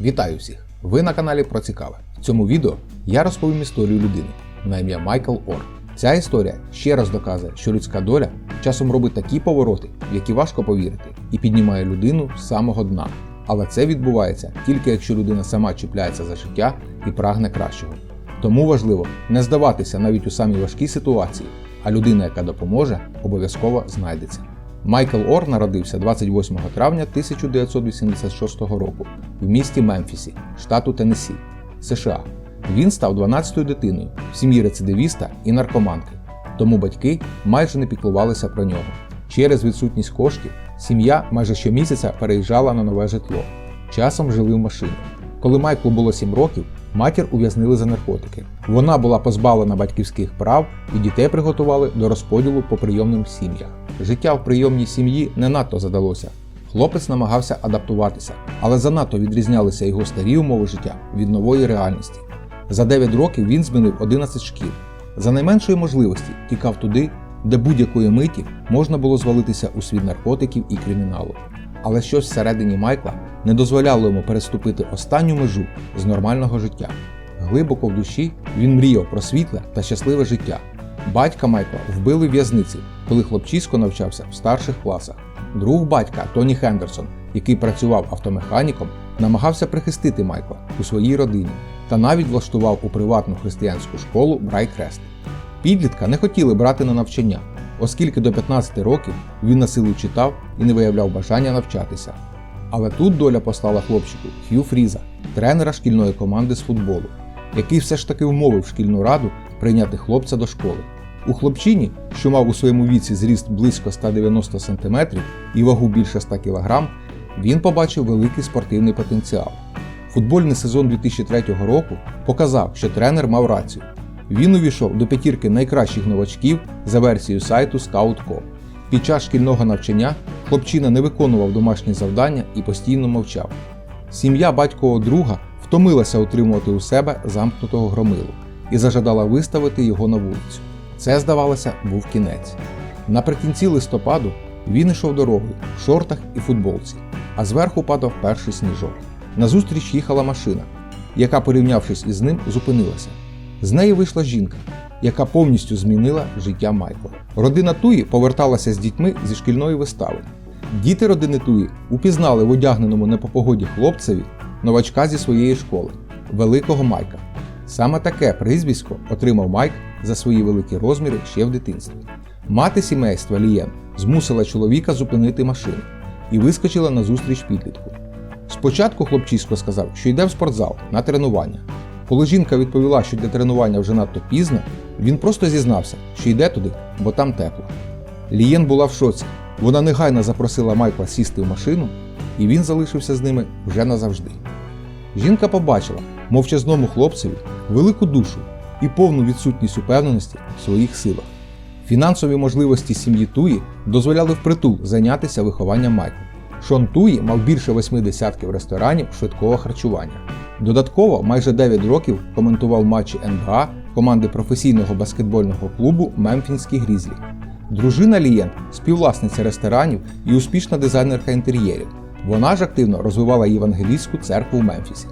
Вітаю всіх! Ви на каналі про цікаве. В цьому відео я розповім історію людини на ім'я Майкл Ор. Ця історія ще раз доказує, що людська доля часом робить такі повороти, в які важко повірити, і піднімає людину з самого дна. Але це відбувається тільки якщо людина сама чіпляється за життя і прагне кращого. Тому важливо не здаватися навіть у самій важкій ситуації, а людина, яка допоможе, обов'язково знайдеться. Майкл Ор народився 28 травня 1986 року в місті Мемфісі, штату Теннессі, США. Він став 12-ю дитиною в сім'ї рецидивіста і наркоманки, тому батьки майже не піклувалися про нього. Через відсутність коштів сім'я майже щомісяця переїжджала на нове житло. Часом жили в машині. Коли Майклу було 7 років, матір ув'язнили за наркотики. Вона була позбавлена батьківських прав і дітей приготували до розподілу по прийомним сім'ях. Життя в прийомній сім'ї не надто задалося. Хлопець намагався адаптуватися, але занадто відрізнялися його старі умови життя від нової реальності. За 9 років він змінив 11 шкіл. За найменшої можливості тікав туди, де будь-якої миті можна було звалитися у світ наркотиків і криміналу. Але щось всередині Майкла не дозволяло йому переступити останню межу з нормального життя. Глибоко в душі він мріяв про світле та щасливе життя. Батька Майкла вбили в в'язниці, коли хлопчисько навчався в старших класах. Друг батька Тоні Хендерсон, який працював автомеханіком, намагався прихистити Майкла у своїй родині та навіть влаштував у приватну християнську школу Брайкрест. Підлітка не хотіли брати на навчання, оскільки до 15 років він на силу читав і не виявляв бажання навчатися. Але тут доля послала хлопчику Хью Фріза, тренера шкільної команди з футболу, який все ж таки вмовив шкільну раду прийняти хлопця до школи. У хлопчині, що мав у своєму віці зріст близько 190 см і вагу більше 100 кг, він побачив великий спортивний потенціал. Футбольний сезон 2003 року показав, що тренер мав рацію. Він увійшов до п'ятірки найкращих новачків за версією сайту Scout.com. Під час шкільного навчання хлопчина не виконував домашні завдання і постійно мовчав. Сім'я батькового друга втомилася утримувати у себе замкнутого громилу і зажадала виставити його на вулицю. Це, здавалося, був кінець. Наприкінці листопаду він йшов дорогою в шортах і футболці, а зверху падав перший сніжок. Назустріч їхала машина, яка, порівнявшись із ним, зупинилася. З неї вийшла жінка, яка повністю змінила життя Майкла. Родина Туї поверталася з дітьми зі шкільної вистави. Діти родини Туї упізнали в одягненому не по погоді хлопцеві новачка зі своєї школи великого Майка. Саме таке прізвисько отримав Майк за свої великі розміри ще в дитинстві. Мати сімейства Лієн змусила чоловіка зупинити машину і вискочила на зустріч підлітку. Спочатку хлопчисько сказав, що йде в спортзал на тренування. Коли жінка відповіла, що для тренування вже надто пізно, він просто зізнався, що йде туди, бо там тепло. Лієн була в шоці. Вона негайно запросила Майкла сісти в машину, і він залишився з ними вже назавжди. Жінка побачила мовчазному хлопцеві велику душу і повну відсутність упевненості в своїх силах. Фінансові можливості сім'ї Туї дозволяли впритул зайнятися вихованням Майкла. Шон Туї мав більше восьми десятків ресторанів швидкого харчування. Додатково майже 9 років коментував матчі НБА команди професійного баскетбольного клубу Мемфінські Грізлі. Дружина Лієн співвласниця ресторанів і успішна дизайнерка інтер'єрів. Вона ж активно розвивала євангелійську церкву в Мемфісі.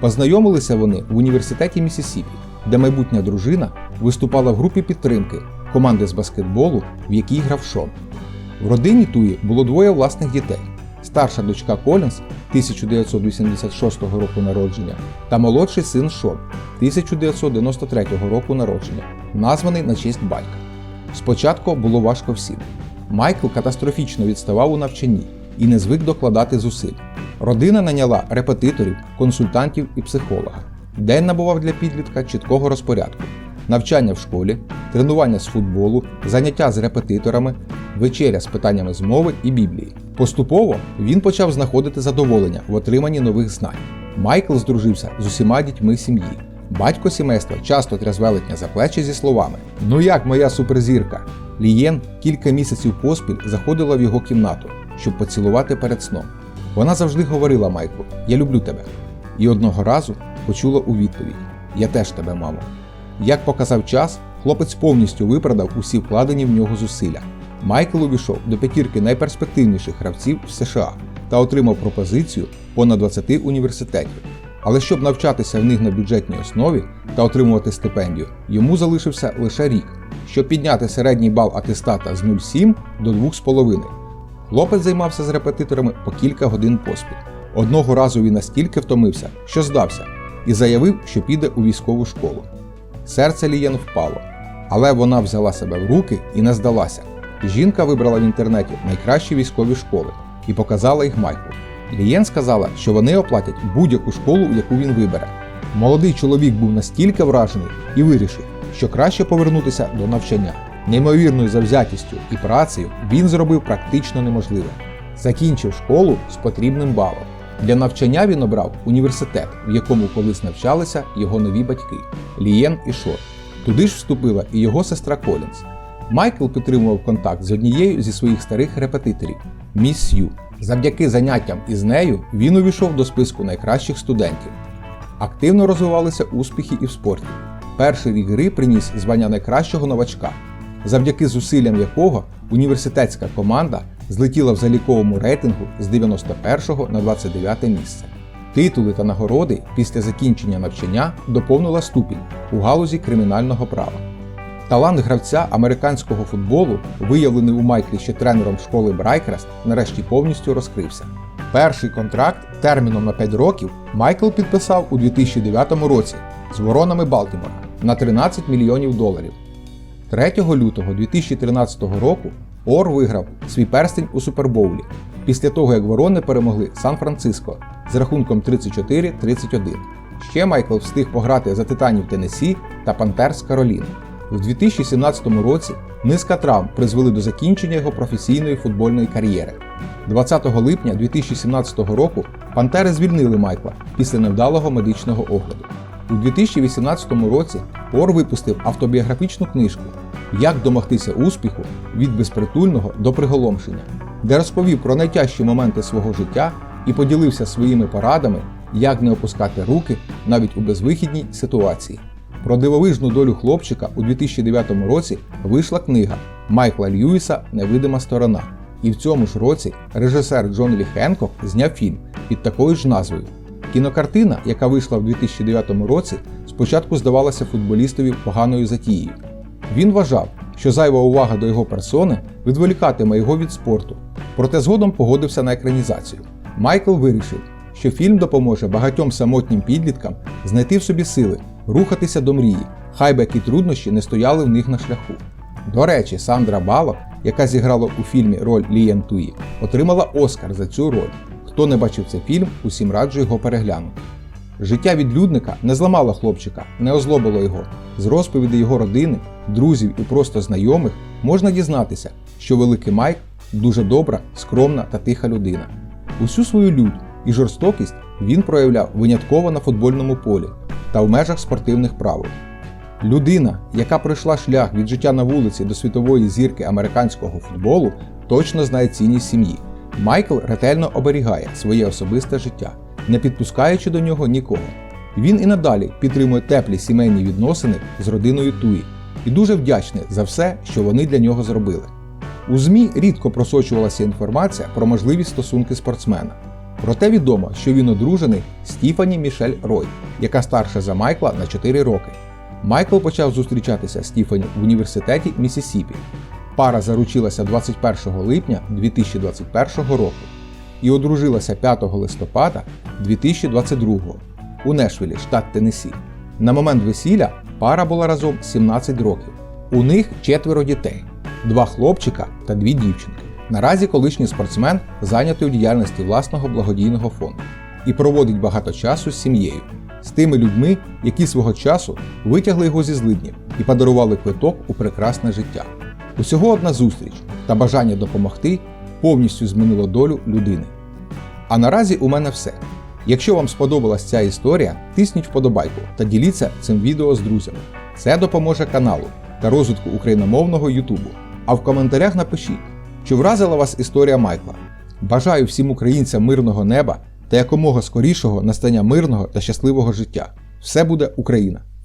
Познайомилися вони в університеті Місісіпі, де майбутня дружина виступала в групі підтримки команди з баскетболу, в якій грав Шон. В родині Туї було двоє власних дітей: старша дочка Колінс 1986 року народження та молодший син Шон 1993 року народження, названий на честь батька. Спочатку було важко всім. Майкл катастрофічно відставав у навчанні і не звик докладати зусиль. Родина наняла репетиторів, консультантів і психолога. День набував для підлітка чіткого розпорядку: навчання в школі, тренування з футболу, заняття з репетиторами, вечеря з питаннями з мови і біблії. Поступово він почав знаходити задоволення в отриманні нових знань. Майкл здружився з усіма дітьми сім'ї. Батько сімейства часто тряс велетня за плечі зі словами: Ну як моя суперзірка? Лієн кілька місяців поспіль заходила в його кімнату, щоб поцілувати перед сном. Вона завжди говорила Майклу: Я люблю тебе. І одного разу почула у відповідь: Я теж тебе, мамо. Як показав час, хлопець повністю виправдав усі вкладені в нього зусилля. Майкл увійшов до п'ятірки найперспективніших гравців в США та отримав пропозицію понад 20 університетів. Але щоб навчатися в них на бюджетній основі та отримувати стипендію, йому залишився лише рік, щоб підняти середній бал атестата з 0,7 до 2,5. Хлопець займався з репетиторами по кілька годин поспіль. Одного разу він настільки втомився, що здався, і заявив, що піде у військову школу. Серце Лієн впало, але вона взяла себе в руки і не здалася. Жінка вибрала в інтернеті найкращі військові школи і показала їх Майклу. Лієн сказала, що вони оплатять будь-яку школу, яку він вибере. Молодий чоловік був настільки вражений і вирішив, що краще повернутися до навчання. Неймовірною завзятістю і працею він зробив практично неможливе. Закінчив школу з потрібним балом. Для навчання він обрав університет, в якому колись навчалися його нові батьки Лієн і Шор. Туди ж вступила і його сестра Колінс. Майкл підтримував контакт з однією зі своїх старих репетиторів міс Сью. Завдяки заняттям із нею він увійшов до списку найкращих студентів. Активно розвивалися успіхи і в спорті. Перший рік гри приніс звання найкращого новачка, завдяки зусиллям якого університетська команда злетіла в заліковому рейтингу з 91 на 29 місце. Титули та нагороди після закінчення навчання доповнила ступінь у галузі кримінального права. Талант гравця американського футболу, виявлений у Майклі ще тренером школи Брайкрест, нарешті повністю розкрився. Перший контракт терміном на 5 років Майкл підписав у 2009 році з воронами Балтімора на 13 мільйонів доларів. 3 лютого 2013 року Ор виграв свій перстень у Супербоулі після того, як ворони перемогли Сан-Франциско з рахунком 34-31. Ще Майкл встиг пограти за Титанів Теннессі та Пантерс Кароліни. У 2017 році низка травм призвели до закінчення його професійної футбольної кар'єри. 20 липня 2017 року Пантери звільнили Майкла після невдалого медичного огляду. У 2018 році Ор випустив автобіографічну книжку Як домогтися успіху від безпритульного до приголомшення, де розповів про найтяжчі моменти свого життя і поділився своїми порадами, як не опускати руки навіть у безвихідній ситуації. Про дивовижну долю хлопчика у 2009 році вийшла книга Майкла Льюіса Невидима сторона. І в цьому ж році режисер Джон Лі зняв фільм під такою ж назвою. Кінокартина, яка вийшла в 2009 році, спочатку здавалася футболістові поганою затією. Він вважав, що зайва увага до його персони відволікатиме його від спорту, проте згодом погодився на екранізацію. Майкл вирішив, що фільм допоможе багатьом самотнім підліткам знайти в собі сили, рухатися до мрії, хай би які труднощі не стояли в них на шляху. До речі, Сандра Балок, яка зіграла у фільмі роль Лієн Туї, отримала Оскар за цю роль. Хто не бачив цей фільм, усім раджу його переглянути. Життя відлюдника не зламало хлопчика, не озлобило його. З розповідей його родини, друзів і просто знайомих можна дізнатися, що великий Майк дуже добра, скромна та тиха людина. Усю свою лють і жорстокість він проявляв винятково на футбольному полі та в межах спортивних правил. Людина, яка пройшла шлях від життя на вулиці до світової зірки американського футболу, точно знає цінність сім'ї. Майкл ретельно оберігає своє особисте життя, не підпускаючи до нього нікого. Він і надалі підтримує теплі сімейні відносини з родиною Туї і дуже вдячний за все, що вони для нього зробили. У ЗМІ рідко просочувалася інформація про можливі стосунки спортсмена. Проте відомо, що він одружений Стіфані Мішель Рой, яка старша за Майкла на 4 роки. Майкл почав зустрічатися з Стіфані в університеті Місісіпі. Пара заручилася 21 липня 2021 року і одружилася 5 листопада 2022 у Нешвілі, штат Теннессі. На момент весілля пара була разом 17 років. У них четверо дітей: два хлопчика та дві дівчинки. Наразі колишній спортсмен зайнятий у діяльності власного благодійного фонду і проводить багато часу з сім'єю, з тими людьми, які свого часу витягли його зі злиднів і подарували квиток у прекрасне життя. Усього одна зустріч та бажання допомогти повністю змінило долю людини. А наразі у мене все. Якщо вам сподобалась ця історія, тисніть вподобайку та діліться цим відео з друзями. Це допоможе каналу та розвитку україномовного Ютубу. А в коментарях напишіть, чи вразила вас історія Майкла. Бажаю всім українцям мирного неба та якомога скорішого настання мирного та щасливого життя. Все буде Україна!